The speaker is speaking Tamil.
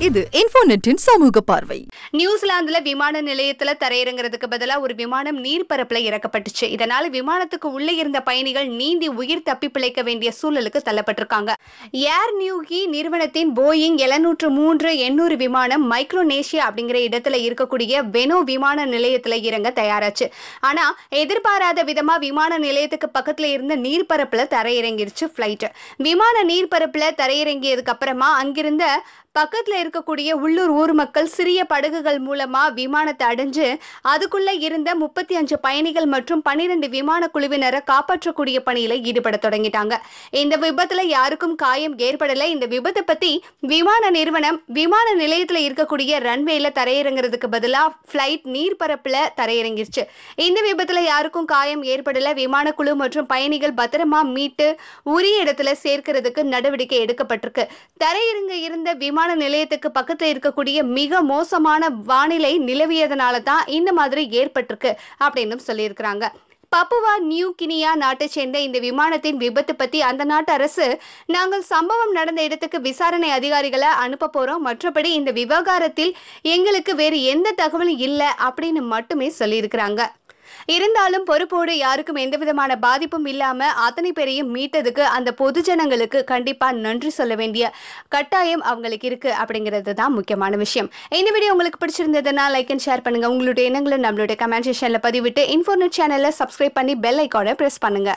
இது இன்ஃபோநெட்டின் சமூக பார்வை. நியூசிலாந்துல விமான நிலையத்துல தரையிறங்குறதுக்கு பதிலா ஒரு விமானம் நீர்பரப்புல இறக்கப்பட்டுச்சு. இதனால விமானத்துக்கு உள்ளே இருந்த பயணிகள் நீந்தி உயிர் தப்பி பிழைக்க வேண்டிய சூழலுக்கு தள்ளப்பட்டிருக்காங்க. ஏர் நியூகி நிறுவனத்தின் போயிங் எழுநூற்று மூன்று எண்ணூறு விமானம் மைக்ரோனேஷியா அப்படிங்கிற இடத்துல இருக்கக்கூடிய வெனோ விமான நிலையத்துல இறங்க தயாராச்சு. ஆனா எதிர்பாராத விதமா விமான நிலையத்துக்கு பக்கத்துல இருந்த நீர்பரப்புல தரையிறங்கிருச்சு பிளைட் விமான நீர்பரப்புல தரையிறங்கியதுக்கு அப்புறமா அங்கிருந்த பக்கத்துல இருக்கக்கூடிய உள்ளூர் ஊர் மக்கள் சிறிய படகுகள் மூலமா விமானத்தை அடைஞ்சு அதுக்குள்ள இருந்த முப்பத்தி அஞ்சு பயணிகள் மற்றும் பன்னிரண்டு விமான குழுவினரை காப்பாற்றக்கூடிய பணியில ஈடுபட தொடங்கிட்டாங்க. இந்த விபத்துல யாருக்கும் காயம் ஏற்படல. இந்த விபத்தை பத்தி விமான நிறுவனம் விமான நிலையத்துல இருக்கக்கூடிய ரன்வேல தரையிறங்குறதுக்கு பதிலா பிளைட் நீர்பரப்புல தரையிறங்கிருச்சு. இந்த விபத்துல யாருக்கும் காயம் ஏற்படல. விமான குழு மற்றும் பயணிகள் பத்திரமா மீட்டு உரிய இடத்துல சேர்க்கிறதுக்கு நடவடிக்கை எடுக்கப்பட்டிருக்கு. தரையிறங்க இருந்த விமான நிலையத்துக்கு பக்கத்துல இருக்கக்கூடிய மிக மோசமான வானிலை நிலவியதனால தான் இந்த மாதிரி ஏற்பட்டிருக்கு அப்படின்னு சொல்லியிருக்கிறாங்க. பப்புவா நியூ கினியா நாட்டை சேர்ந்த இந்த விமானத்தின் விபத்து பத்தி அந்த நாட்டு அரசு நாங்கள் சம்பவம் நடந்த இடத்துக்கு விசாரணை அதிகாரிகளை அனுப்ப போறோம். மற்றபடி இந்த விவகாரத்தில் எங்களுக்கு வேறு எந்த தகவலும் இல்லை அப்படின்னு மட்டுமே சொல்லியிருக்கிறாங்க. இருந்தாலும் பொறுப்போடு யாருக்கும் எந்த விதமான பாதிப்பும் இல்லாம அத்தனை பேரையும் மீட்டதுக்கு அந்த பொதுஜனங்களுக்கு கண்டிப்பா நன்றி சொல்ல வேண்டிய கட்டாயம் அவங்களுக்கு இருக்கு அப்படிங்கிறது தான் முக்கியமான விஷயம். இந்த வீடியோ உங்களுக்கு பிடிச்சிருந்ததுன்னா லைக் அண்ட் ஷேர் பண்ணுங்க. உங்களுடைய எண்ணங்களை நம்மளுடைய கமெண்ட் செஷன்ல பதிவிட்டு இன்ஃபோர்னட் சேனலை சப்ஸ்கிரைப் பண்ணி பெல் ஐக்கானை பிரஸ் பண்ணுங்க.